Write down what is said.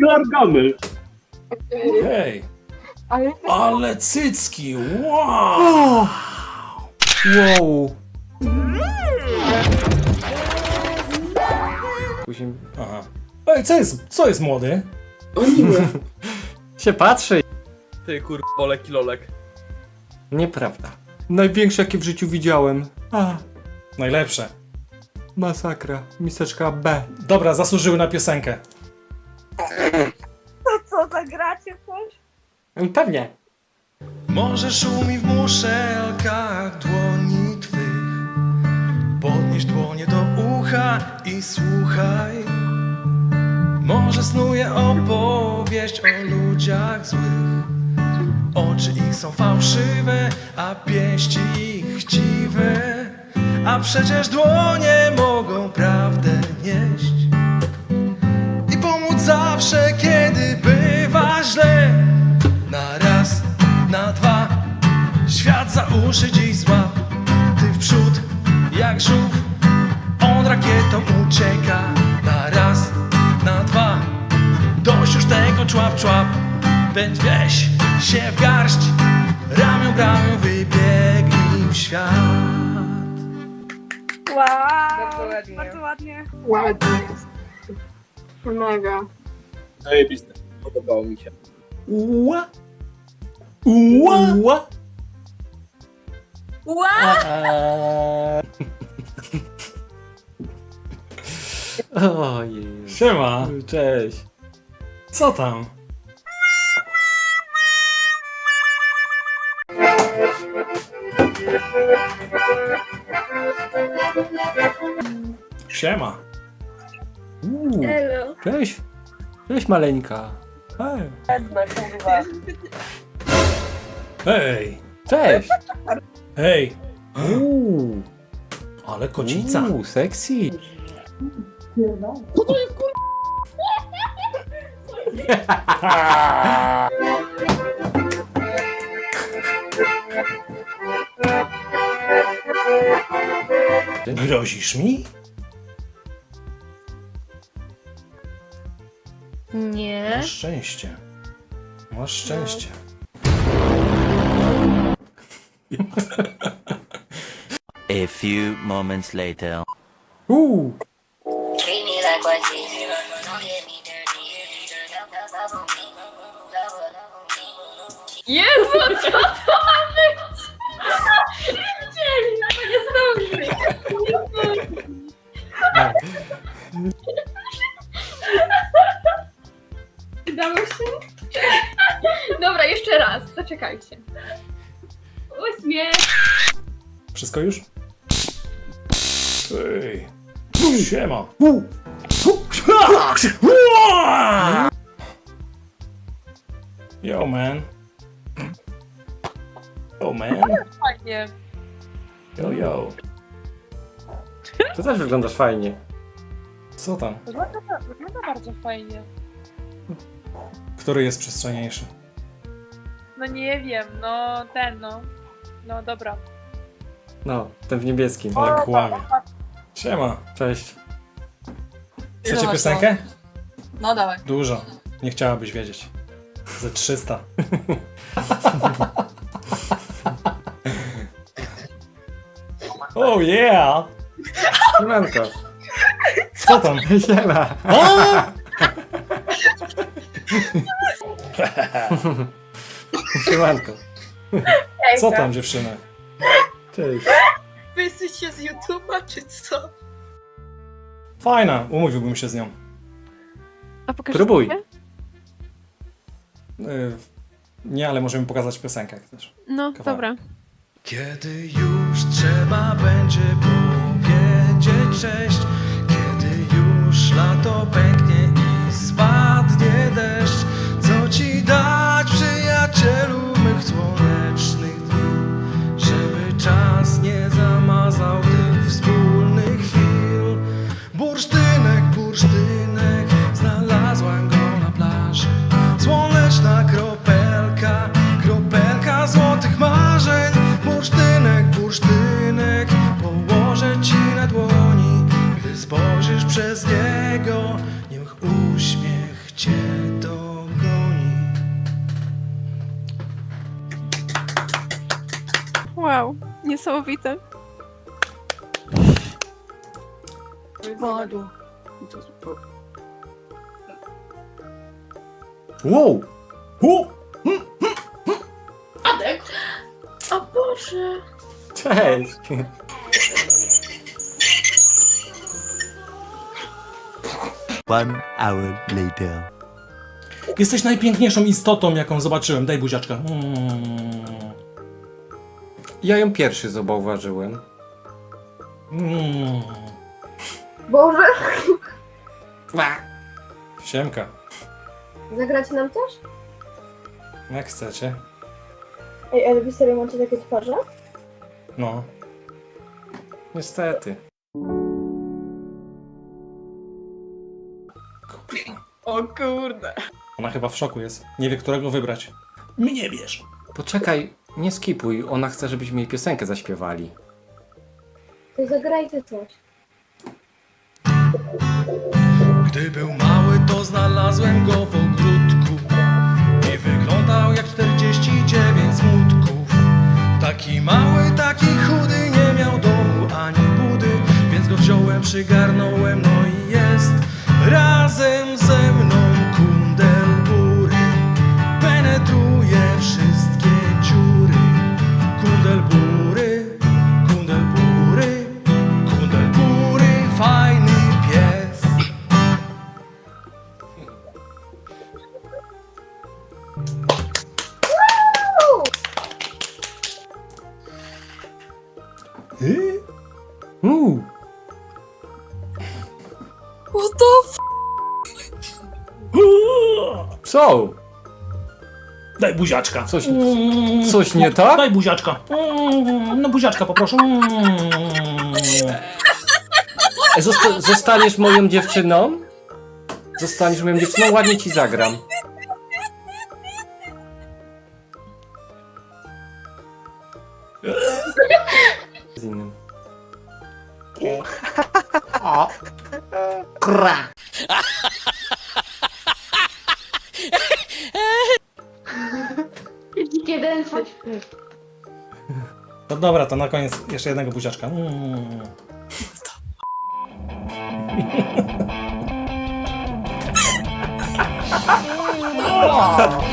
Gargamel. Hej, Ale ale cycki, wow! Wow. Później Aha. Ej, co jest, co jest młody? O nie. się patrzy. Ty kur... Olek i lolek. Nieprawda. Największe jakie w życiu widziałem. A, Najlepsze. masakra. Miseczka B. Dobra, zasłużyły na piosenkę. To co, zagracie coś? Pewnie. Może szumi w muszelkach dłoni twych. Podnieś dłonie do ucha i słuchaj. Może snuje opowieść o ludziach złych. Oczy ich są fałszywe, a pięści ich chciwe. A przecież dłonie mogą prawdę nieść Świat za uszy dziś złap Ty w przód jak żółw On rakietą ucieka Na raz, na dwa Dość już tego człap, człap Pędź weź się w garść Ramią, ramią wybiegnij w świat Wow, Bardzo ładnie. bardzo ładnie. Ładnie jest. Mega. Zajebiste. Podobało mi się. Ua. Ua! Ua. Wow! Ojej. Siema, Cześć. co tam? Siema. Uuu. Hello. Cześć. Cześć maleńka. Hej. Hej, Cześć. hej. Uuu. Ale kocica. Uuu, sexy. Grozisz mi? Nie. Masz szczęście. Masz szczęście. A few moments later. Uuu. Treat me like what you Don't get me dirty. Love, love, love on me. Love, love on me. Jezu, co to ma być? Widzieli, no to nie zdąży. Udało się? Dobra, jeszcze raz, zaczekajcie. Uśmiech. Wszystko już? Ej. Siema. Yo, man. Yo, man. Fajnie. Yo, yo. To też wyglądasz fajnie. Co tam? Wygląda, wygląda bardzo fajnie. Który jest przestrzenniejszy? No nie wiem, no ten no. No dobra. No, ten w niebieskim. Ale kłamie. Siema. Cześć. Chcecie piosenkę? No dawaj. Dużo. Nie chciałabyś wiedzieć. Ze 300. Oh yeah! Siemanko. Co tam? Siema. A! Siemanko. Co tam dziewczyny? Cześć. Wy jesteście z YouTube'a czy co? Fajna, umówiłbym się z nią. A pokażesz Próbuj. trochę? Y, nie, ale możemy pokazać piosenkę jak też. No, Kawałek. dobra. Kiedy już trzeba będzie powiedzieć cześć Kiedy już lato pęknie niesamowite. Padło. Wow! U! Adek. O Boże. Cześć! One hour later. Jesteś najpiękniejszą istotą, jaką zobaczyłem. Daj buziaczka. Mm. Ja ją pierwszy zauważyłem. Mm. Boże. Siemka. Zagracie nam też? Jak chcecie. Ej, ale wy serio macie takie twarze? No. Niestety. O kurde. Ona chyba w szoku jest. Nie wie, którego wybrać. Mnie bierz. Poczekaj, nie skipuj. Ona chce, żebyśmy jej piosenkę zaśpiewali. To zagrajcie coś. Gdy był mały, to znalazłem go w ogródku I wyglądał jak 49 smutków Taki mały, taki chudy, nie miał domu ani budy Więc go wziąłem, przygarnąłem, co? Daj buziaczka. Coś, coś nie tak? Daj buziaczka. Mm. No buziaczka poproszę. Mm. Zosta- zostaniesz moją dziewczyną? Zostaniesz moją dziewczyną? Ładnie ci zagram. Densy. No dobra, to na koniec jeszcze jednego buziaczka. Mm.